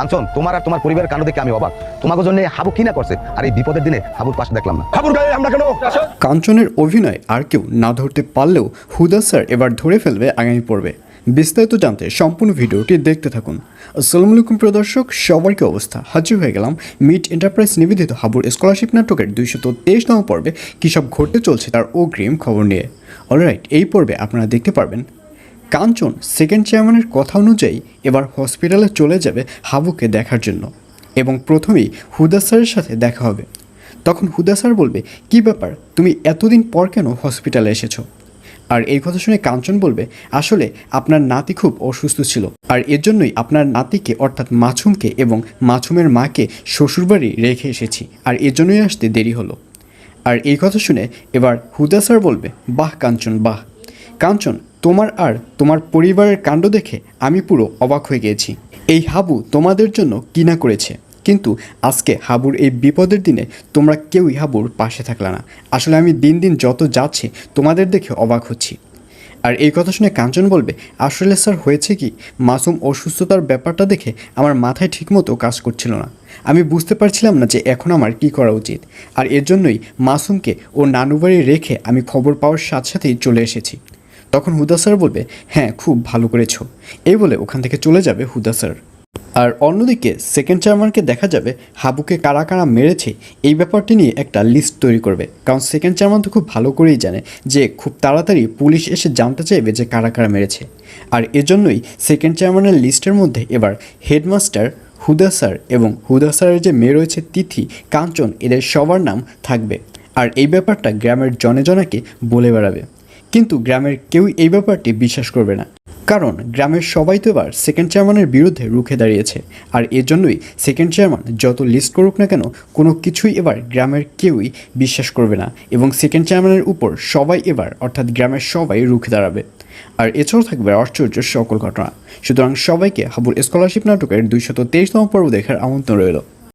কাঞ্চন তোমার আর তোমার পরিবারের কাণ্ড দেখে আমি অবাক। তোমাকে জন্য হাবু কি না করছে? আর এই বিপদের দিনে হাবুর পাশে দেখলাম না। হাবুর গায়ে আমরা কেন? কাঞ্চনের অভিনয় আর কেউ না ধরতে পারলেও হুদা স্যার এবার ধরে ফেলবে আগামী পর্বে। বিস্তারিত জানতে সম্পূর্ণ ভিডিওটি দেখতে থাকুন। আসসালামু আলাইকুম প্রিয় দর্শক সবাইকে অবস্থা? হাজির হয়ে গেলাম মিট এন্টারপ্রাইজ নিবেদিত হাবুর স্কলারশিপ নাটকের দুইশত তেইশতম পর্বে। কী সব ঘটতে চলছে তার অগ্রিম খবর নিয়ে। অলরাইট এই পর্বে আপনারা দেখতে পারবেন কাঞ্চন সেকেন্ড চেয়ারম্যানের কথা অনুযায়ী এবার হসপিটালে চলে যাবে হাবুকে দেখার জন্য এবং প্রথমেই হুদা স্যারের সাথে দেখা হবে। তখন হুদা স্যার বলবে, কি ব্যাপার? তুমি এতদিন পর কেন হসপিটালে এসেছ? আর এই কথা শুনে কাঞ্চন বলবে, আসলে আপনার নাতি খুব অসুস্থ ছিল। আর এর জন্যই আপনার নাতিকে, অর্থাৎ মাছুমকে এবং মাছুমের মাকে শ্বশুরবাড়ি রেখে এসেছি। আর এর জন্যই আসতে দেরি হলো। আর এই কথা শুনে এবার হুদা স্যার বলবে, বাহ কাঞ্চন বাহ। কাঞ্চন তোমার আর তোমার পরিবারের কাণ্ড দেখে আমি পুরো অবাক হয়ে গিয়েছি। এই হাবু তোমাদের জন্য কিনা করেছে। কিন্তু আজকে হাবুর এই বিপদের দিনে তোমরা কেউই হাবুর পাশে থাকলে না। আসলে আমি দিন দিন যত যাচ্ছি, তোমাদের দেখে অবাক হচ্ছি। আর এই কথা শুনে কাঞ্চন বলবে, আসলে স্যার, হয়েছে কি? মাসুম অসুস্থতার ব্যাপারটা দেখে আমার মাথায় ঠিকমতো কাজ করছিল না। আমি বুঝতে পারছিলাম না যে এখন আমার কি করা উচিত। আর এর জন্যই মাসুমকে ও নানুবাড়ি রেখে আমি খবর পাওয়ার সাথে সাথেই চলে এসেছি। তখন হুদা স্যার বলবে হ্যাঁ খুব ভালো করেছ। এই বলে ওখান থেকে চলে যাবে হুদা স্যার। আর অন্যদিকে সেকেন্ড চেয়ারম্যানকে দেখা যাবে, হাবুকে কারা কারা মেরেছে, এই ব্যাপারটি নিয়ে একটা লিস্ট তৈরি করবে। কারণ সেকেন্ড চেয়ারম্যান তো খুব ভালো করেই জানে যে খুব তাড়াতাড়ি পুলিশ এসে জানতে চাইবে যে কারা কারা মেরেছে। আর এজন্যই সেকেন্ড চেয়ারম্যানের লিস্টের মধ্যে এবার হেডমাস্টার হুদা স্যার এবং হুদা স্যারের যে মেয়ে রয়েছে তিথি, কাঞ্চন, এদের সবার নাম থাকবে। আর এই ব্যাপারটা গ্রামের জনে জনাকে বলে বেড়াবে। কিন্তু গ্রামের কেউই এই ব্যাপারটি বিশ্বাস করবে না। কারণ গ্রামের সবাই তো এবার সেকেন্ড চেয়ারম্যানের বিরুদ্ধে রুখে দাঁড়িয়েছে। আর এর জন্যই সেকেন্ড চেয়ারম্যান যত লিস্ট করুক না কেন, কোনো কিছুই এবার গ্রামের কেউই বিশ্বাস করবে না এবং সেকেন্ড চেয়ারম্যানের উপর সবাই এবার, অর্থাৎ গ্রামের সবাই রুখে দাঁড়াবে। আর এছাড়াও থাকবে আশ্চর্য সকল ঘটনা। সুতরাং সবাইকে হাবুর স্কলারশিপ নাটকের দুইশত তেইশতম পর্ব দেখার আমন্ত্রণ রইল।